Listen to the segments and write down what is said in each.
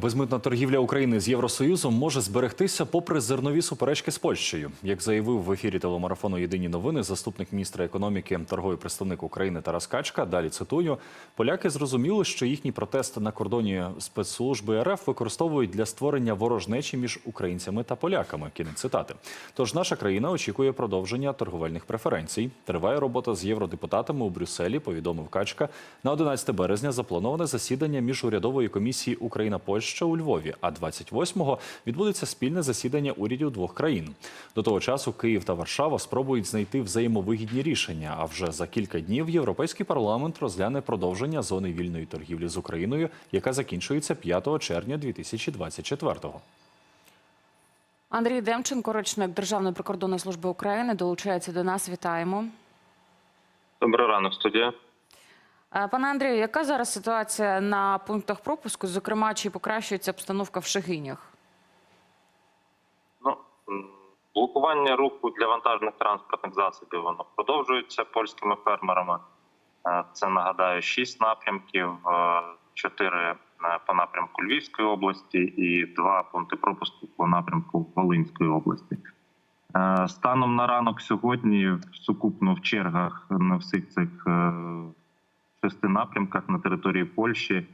Безмитна торгівля України з Євросоюзом може зберегтися попри зернові суперечки з Польщею. Як заявив в ефірі телемарафону Єдині новини заступник міністра економіки, торговий представник України Тарас Качка. Далі цитую: поляки зрозуміли, що їхній протест на кордоні спецслужби РФ використовують для створення ворожнечі між українцями та поляками. Кінець цитати. Тож наша країна очікує продовження торговельних преференцій. Триває робота з євродепутатами у Брюсселі. Повідомив Качка. На 11 березня заплановане засідання міжурядової комісії Україна Польща у Львові. А 28-го відбудеться спільне засідання урядів двох країн. До того часу Київ та Варшава спробують знайти взаємовигідні рішення. А вже за кілька днів Європейський парламент розгляне продовження зони вільної торгівлі з Україною, яка закінчується 5 червня 2024-го. Андрій Демченко, речник Державної прикордонної служби України, долучається до нас. Вітаємо. Добрий ранок, студія. Е, Пане Андрію, яка зараз ситуація на пунктах пропуску? Зокрема, чи покращується обстановка в Шегинях? Ну блокування руху для вантажних транспортних засобів воно продовжується польськими фермерами. Е, Це нагадаю шість напрямків, е, чотири по напрямку Львівської області і два пункти пропуску по напрямку Волинської області. Станом на ранок сьогодні сукупно в чергах на всіх цих шести напрямках на території Польщі е,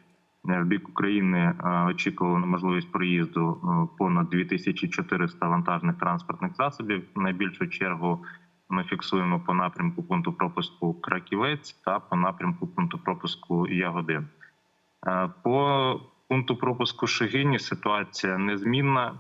в бік України е, очікували на можливість проїзду е, понад 2400 вантажних транспортних засобів. Найбільшу чергу ми фіксуємо по напрямку пункту пропуску Краківець та по напрямку пункту пропуску Ягодин. По пункту пропуску Шегині ситуація незмінна.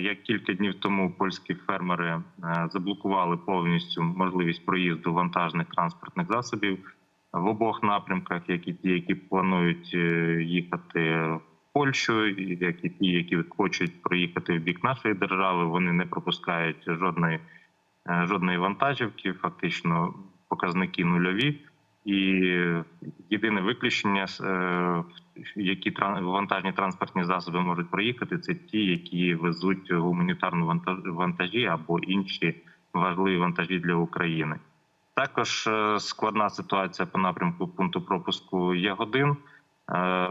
Як кілька днів тому польські фермери заблокували повністю можливість проїзду вантажних транспортних засобів в обох напрямках, як і ті, які планують е, їхати в Польщу, як і ті, які хочуть проїхати в бік нашої держави, вони не пропускають жодної е, жодної вантажівки, фактично показники нульові. І єдине виключення, е, які вантажні транспортні засоби можуть проїхати, це ті, які везуть гуманітарну вантаж- вантажі або інші важливі вантажі для України. Також е, складна ситуація по напрямку пункту пропуску Ягодин. Е,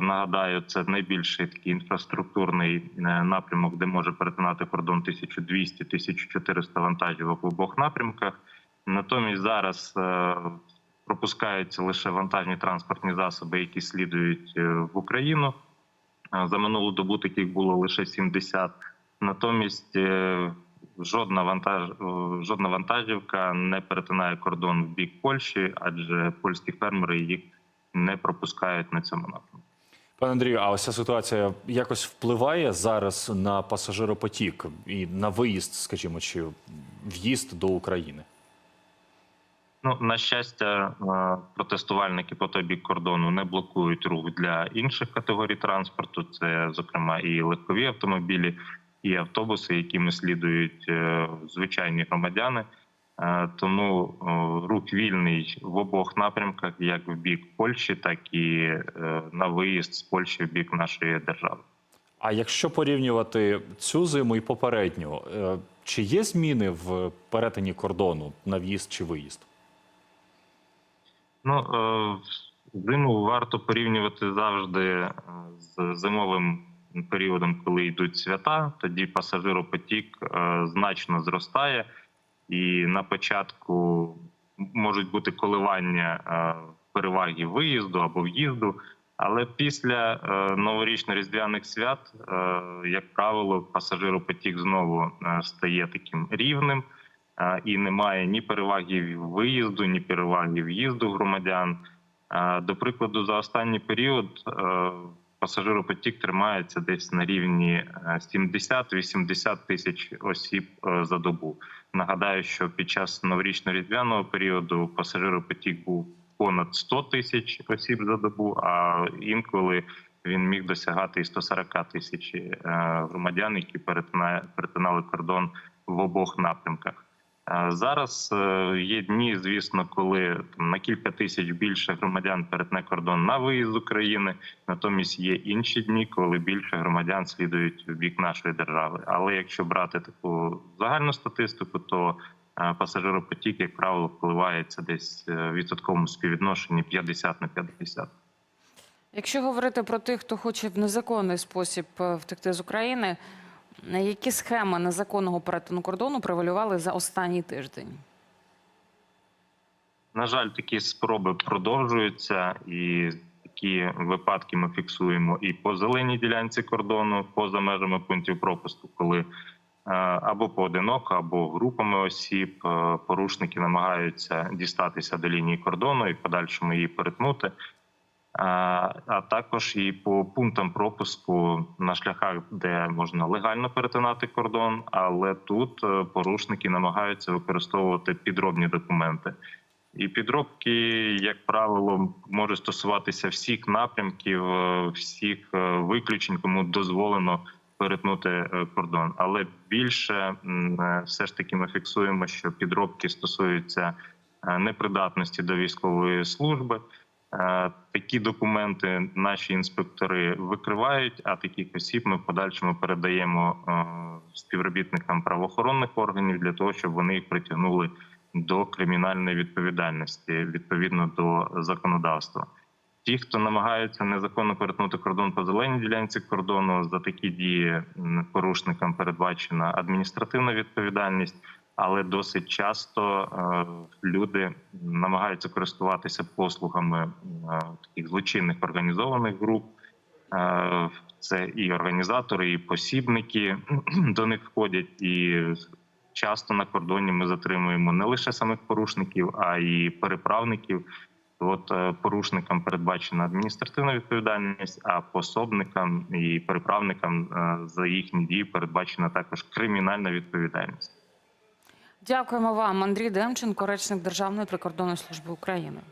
Нагадаю, це найбільший такий інфраструктурний е, напрямок, де може перетинати кордон 1200-1400 вантажівок в обох напрямках. Натомість зараз пропускаються лише вантажні транспортні засоби, які слідують в Україну. За минулу добу таких було лише 70. Натомість жодна вантаж, жодна вантажівка не перетинає кордон в бік Польщі, адже польські фермери їх не пропускають на цьому напрямку. Пане Андрію, а ось ця ситуація якось впливає зараз на пасажиропотік і на виїзд, скажімо, чи в'їзд до України? Ну на щастя, е, протестувальники по той бік кордону не блокують рух для інших категорій транспорту. Це зокрема і легкові автомобілі, і автобуси, якими слідують е, звичайні громадяни. Е, Тому е, рух вільний в обох напрямках, як в бік Польщі, так і на виїзд з Польщі в бік нашої держави. А якщо порівнювати цю зиму і попередню, чи є зміни в перетині кордону на в'їзд чи виїзд? Ну зиму варто порівнювати завжди з зимовим періодом, коли йдуть свята. Тоді пасажиропотік е, значно зростає, і на початку можуть бути коливання е, переваги виїзду або в'їзду. Але після е, новорічно-різдвяних свят, як правило, пасажиропотік знову стає таким рівним і немає ні переваги виїзду, ні переваги в'їзду громадян. До прикладу, за останній період пасажиропотік тримається десь на рівні е, 70-80 тисяч осіб е, за добу. Нагадаю, що під час новорічно-різдвяного періоду пасажиропотік був понад 100 тисяч осіб за добу, а інколи він міг досягати і 140 тисяч е, громадян, які перетина- перетинали кордон в обох напрямках. Е, Зараз е, є дні, звісно, коли на кілька тисяч більше громадян перетне кордон на виїзд з України. Натомість є інші дні, коли більше громадян слідують в бік нашої держави. Але якщо брати таку загальну статистику, то е, пасажиропотік, як правило, впливається десь в відсотковому співвідношенні 50 на 50. Якщо говорити про тих, хто хоче в незаконний спосіб втекти з України, які схеми незаконного перетину кордону превалювали за останній тиждень? На жаль, такі спроби продовжуються, і такі випадки ми фіксуємо і по зеленій ділянці кордону, поза межами пунктів пропуску, коли е, або поодиноко, або групами осіб е, порушники намагаються дістатися до лінії кордону і подальшому її перетнути. А також і по пунктам пропуску на шляхах, де можна легально перетинати кордон, але тут е, порушники намагаються використовувати підробні документи. І підробки, як правило, можуть стосуватися всіх напрямків, е, всіх е, виключень, кому дозволено перетнути кордон. Але більше все ж таки ми фіксуємо, що підробки стосуються непридатності до військової служби. Е, Такі документи наші інспектори викривають, а таких осіб ми в подальшому передаємо е, співробітникам правоохоронних органів для того, щоб вони їх притягнули до кримінальної відповідальності відповідно до законодавства. Ті, хто намагаються незаконно перетнути кордон по зеленій ділянці кордону, за такі дії порушникам передбачена адміністративна відповідальність, але досить часто е, люди намагаються користуватися послугами е, таких злочинних організованих груп. Е, Це і організатори, і посібники до них входять. І часто на кордоні ми затримуємо не лише самих порушників, а й переправників. От порушникам передбачена адміністративна відповідальність, а пособникам і переправникам за їхні дії передбачена також кримінальна відповідальність. Дякуємо вам, Андрій Демченко, речник Державної прикордонної служби України.